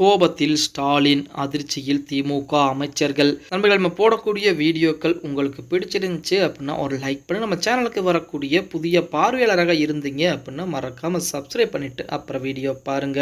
கோபத்தில் ஸ்டாலின் அதிர்ச்சியில் திமுக அமைச்சர்கள். நண்பர்கள் நம்ம போடக்கூடிய வீடியோக்கள் உங்களுக்கு பிடிச்சிருந்துச்சு அப்படின்னா ஒரு லைக் பண்ணி நம்ம சேனலுக்கு வரக்கூடிய புதிய பார்வையாளராக இருந்தீங்க அப்படின்னா மறக்காம சப்ஸ்கிரைப் பண்ணிட்டு அப்புறம் வீடியோ பாருங்க.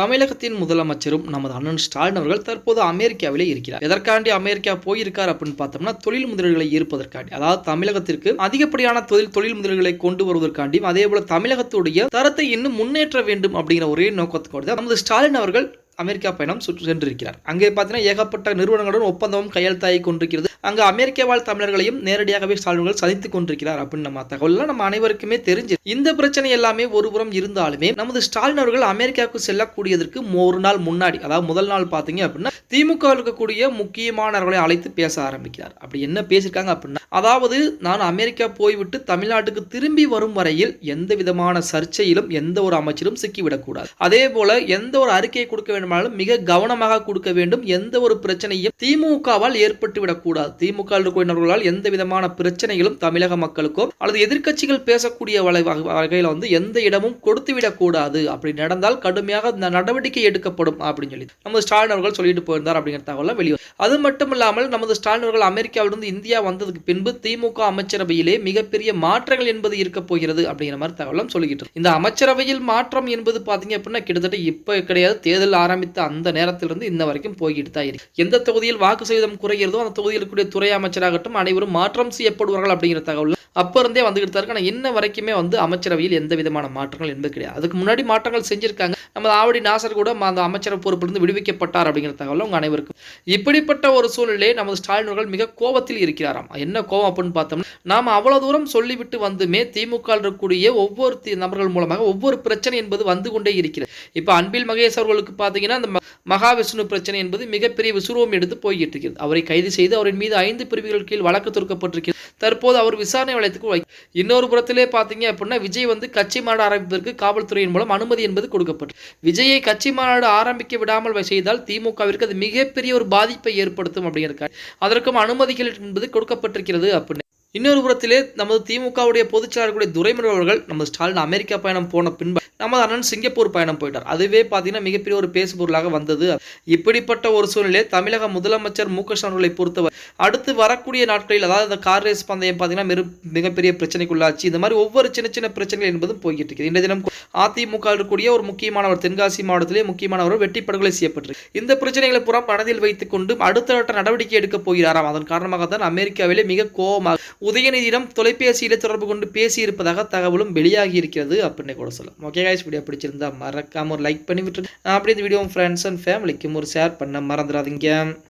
தமிழகத்தின் முதலமைச்சரும் நமது அண்ணன் ஸ்டாலின் அவர்கள் தற்போது அமெரிக்காவிலே இருக்கிறார். எதற்காண்டி அமெரிக்கா போயிருக்கார் அப்படின்னு பார்த்தோம்னா தொழில் முதலீடுகளை ஈர்ப்பதற்காண்டி. அதாவது தமிழகத்திற்கு அதிகப்படியான தொழில் தொழில் முதலீடுகளை கொண்டு வருவதற்காண்டியும் அதே போல தமிழகத்துடைய தரத்தை இன்னும் முன்னேற்ற வேண்டும் அப்படிங்கிற ஒரே நோக்கத்தோடு தான் நமது ஸ்டாலின் அவர்கள் அமெரிக்கா பயணம் சென்றிருக்கிறார். அங்கே பார்த்தீங்கன்னா ஏகப்பட்ட நிறுவனங்களுடன் ஒப்பந்தமும் கையெழுத்தாகி கொண்டிருக்கிறது. அங்கு அமெரிக்க வாழ் தமிழர்களையும் நேரடியாகவே ஸ்டாலின்கள் சந்தித்துக் கொண்டிருக்கிறார் அப்படின்னு நம்ம தகவல்லாம் நம்ம அனைவருக்குமே தெரிஞ்சு இந்த பிரச்சனை எல்லாமே ஒருபுறம் இருந்தாலுமே நமது ஸ்டாலின் அவர்கள் அமெரிக்காவுக்கு செல்லக்கூடியதற்கு ஒரு நாள் முன்னாடி அதாவது முதல் நாள் பார்த்தீங்க அப்படின்னா திமுக இருக்கக்கூடிய முக்கியமானவர்களை அழைத்து பேச ஆரம்பிக்கிறார். அப்படி என்ன பேசியிருக்காங்க அப்படின்னா அதாவது நான் அமெரிக்கா போய்விட்டு தமிழ்நாட்டுக்கு திரும்பி வரும் வரையில் எந்த விதமான சர்ச்சையிலும் எந்த ஒரு அமைச்சரும் சிக்கிவிடக்கூடாது. அதே போல எந்த ஒரு அறிக்கையை கொடுக்க வேண்டுமானாலும் மிக கவனமாக கொடுக்க வேண்டும். எந்த ஒரு பிரச்சனையும் திமுகவால் ஏற்பட்டு விடக்கூடாது திமுக இருக்கிறவர்களால் எந்த விதமான பிரச்சனைகளும் தமிழக மக்களுக்கோ அல்லது எதிர்கட்சிகள் பேசக்கூடிய வகையில் வந்து எந்த இடமும் கொடுத்துவிடக் கூடாது அப்படி நடந்தால் கடுமையாக நடவடிக்கை எடுக்கப்படும் அப்படின்னு சொல்லி. நமது ஸ்டாலின் அவர்கள் சொல்லிட்டு போயிருந்தார் அப்படிங்கிற தகவல் வெளியே அது மட்டும் இல்லாமல் நமது ஸ்டாலின் அவர்கள் அமெரிக்காவிலிருந்து இந்தியா வந்ததுக்கு பின்பு திமுக அமைச்சரவையிலே மிகப்பெரிய மாற்றங்கள் என்பது இருக்க போகிறது அப்படிங்கிற மாதிரி தகவலும் சொல்லிக்கிட்டு இந்த அமைச்சரவையில் மாற்றம் என்பது பாத்தீங்க அப்படின்னா கிட்டத்தட்ட இப்ப கிடையாது. தேர்தல் ஆரம்பித்த அந்த நேரத்திலிருந்து இன்ன வரைக்கும் போய்கிட்டு தான் இருக்கு. எந்த தொகுதியில் வாக்கு சதவீதம் குறைகிறதோ அந்த தொகுதியில் இருக்கக்கூடிய துறை அமைச்சராகட்டும் அனைவரும் மாற்றம் செய்யப்படுவார்கள் அப்படிங்கிற தகவல் அப்போ இருந்தே வந்துகிட்டு தான் இருக்கு ஆனால் இன்ன வரைக்குமே வந்து அமைச்சரவையில் எந்த விதமான மாற்றங்கள் என்பது கிடையாது. அதுக்கு முன்னாடி மாற்றங்கள் செஞ்சிருக்காங்க. நம்ம ஆவடி நாசர் கூட அந்த அமைச்சர் பொறுப்பிலிருந்து விடுவிக்கப்பட்டார் அப்படிங்கிற தகவல் உங்கள் அனைவருக்கும். இப்படிப்பட்ட ஒரு சூழ்நிலையை நமது ஸ்டாலின் அவர்கள் மிக கோபத்தில் இருக்கிறாராம். என்ன கோபம் அப்படின்னு பார்த்தோம்னா நாம் அவ்வளோ தூரம் சொல்லிவிட்டு வந்துமே திமுக இருக்கக்கூடிய ஒவ்வொரு நபர்கள் மூலமாக ஒவ்வொரு பிரச்சனை என்பது வந்து கொண்டே இருக்கிறது. இப்போ அன்பில் மகேஷ் அவர்களுக்கு பார்த்தீங்கன்னா அந்த மகாவிஷ்ணு பிரச்சனை என்பது மிகப்பெரிய விசுரூபம் எடுத்து போய்கிட்டு இருக்கிறது அவரை கைது செய்து அவரின் மீது ஐந்து பிரிவுகள் கீழ் வழக்கு தொடுக்கப்பட்டிருக்கிறது. தற்போது அவர் விசாரணை வளையத்துக்கு வை இன்னொரு புறத்திலே பார்த்தீங்க அப்படின்னா விஜய் வந்து கட்சி மாநாடு ஆரம்பிப்பதற்கு காவல்துறையின் மூலம் அனுமதி என்பது கொடுக்கப்பட்டு விஜயை கட்சி மாநாடு ஆரம்பிக்க விடாமல் செய்தால் திமுகவிற்கு அது மிகப்பெரிய ஒரு பாதிப்பை ஏற்படுத்தும் அப்படிங்கிறக்காக அதற்கும் அனுமதிகள் என்பது கொடுக்கப்பட்டிருக்கிறது அப்படின்னு. இன்னொரு புறத்திலே நமது திமுகவுடைய பொதுச் செயலாளர்களுடைய துரைமுறை அவர்கள் நம்ம ஸ்டாலின் அமெரிக்கா பயணம் போன பின்பு நமது அண்ணன் சிங்கப்பூர் பயணம் போயிட்டார். அதுவே பார்த்தீங்கன்னா மிகப்பெரிய ஒரு பேசு பொருளாக வந்தது. இப்படிப்பட்ட ஒரு சூழ்நிலை தமிழக முதலமைச்சர் மு க ஸ்டாலினை பொறுத்தவரை அடுத்து வரக்கூடிய நாட்களில் அதாவது இந்த கார் ரேஸ் பந்தயம் பார்த்தீங்கன்னா மிகப்பெரிய பிரச்சனைக்குள்ளாச்சு. இந்த மாதிரி ஒவ்வொரு சின்ன சின்ன பிரச்சனைகள் என்பதும் போய்கிட்டு இருக்குது. இந்த தினம் அதிமுக இருக்கக்கூடிய ஒரு முக்கியமானவர் தென்காசி மாவட்டத்திலே முக்கியமானவர் வெட்டி படுகொலை செய்யப்பட்டிருக்கு. இந்த பிரச்சனைகளை புறம் மனதில் வைத்துக் கொண்டு அடுத்த நடவடிக்கை எடுக்க போகிறாராம். அதன் காரணமாக தான் அமெரிக்காவிலே மிக கோபமாக உதயநிதியிடம் தொலைபேசியில் தொடர்பு கொண்டு பேசியிருப்பதாக தகவலும் வெளியாகி இருக்கிறது அப்படின்னு கூட சொல்லலாம். ஓகே காய்ஸ் வீடியோ பிடிச்சிருந்தா மறக்காம ஒரு லைக் பண்ணி விட்டுருங்க. அப்படி இந்த வீடியோ ஃப்ரெண்ட்ஸ் அண்ட் ஃபேமிலிக்கும் ஒரு ஷேர் பண்ண மறந்துடாதீங்க.